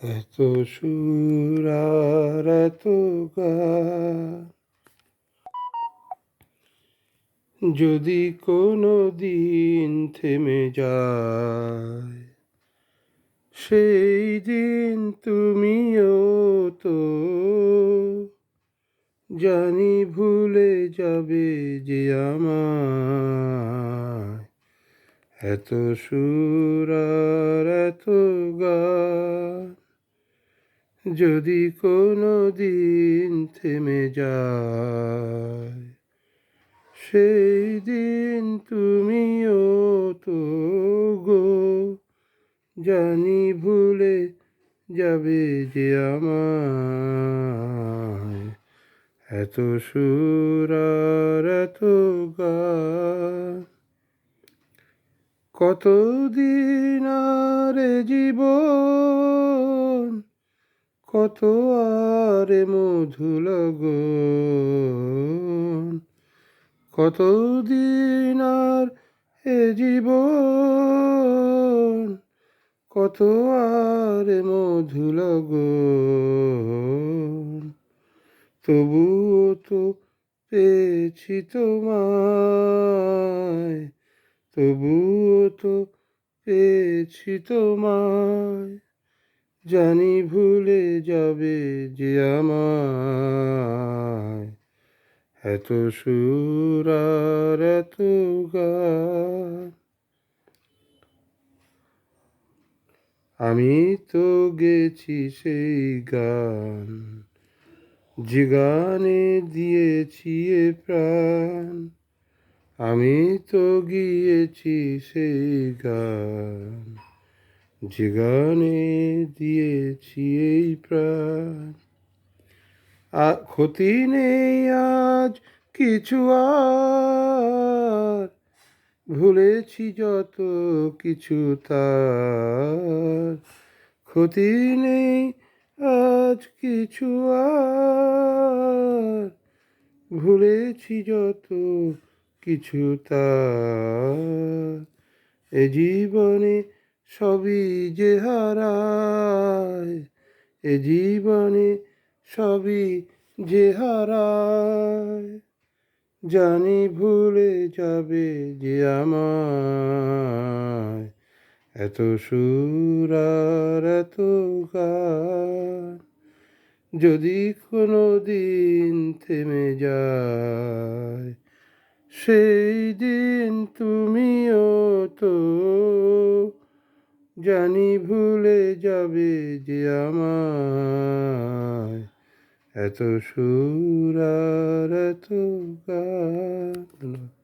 এত সুরার এত যদি কোনো দিন থেমে যায়, সেই দিন তুমিও তো জানি ভুলে যাবে যে আমায়। এত সুরার এত গান যদি কোনো দিন থেমে যায়, সেই দিন তুমিও তো গো জানি ভুলে যাবে যে আমায়। এত সুর আর এত গান, কতদিন আর জীবন কত আর এ মধু লগন কতদিন আর এ জীবন। কত আর এ মধু লগন তবুও তো পেয়েছি তোমায়। তবুও তো পেয়েছি তোমায়। জানি ভুলে যাবে যে আমায়। এত সুর আর এত গান। আমি তো গেছি সেই গান, যে গানে দিয়েছি প্রাণ। আমি তো গিয়েছি সেই গান। যে গানে দিয়েছি এই প্রাণ। ক্ষতি নেই আজ কিছু আর। ভুলেছি যত কিছু তার। ক্ষতি নেই আজ কিছু আর। ভুলেছি যত কিছু তার। এ জীবনে সবই যে হারায়, এ জীবনে সবই যে হারায়। জানি ভুলে যাবে যে আমায়, এত সুর আর এত গান। যদি কোনো দিন থেমে যায়, সেই দিন তুমিও জানি ভুলে যাবে যে আমায়। এত সুরার এত গান।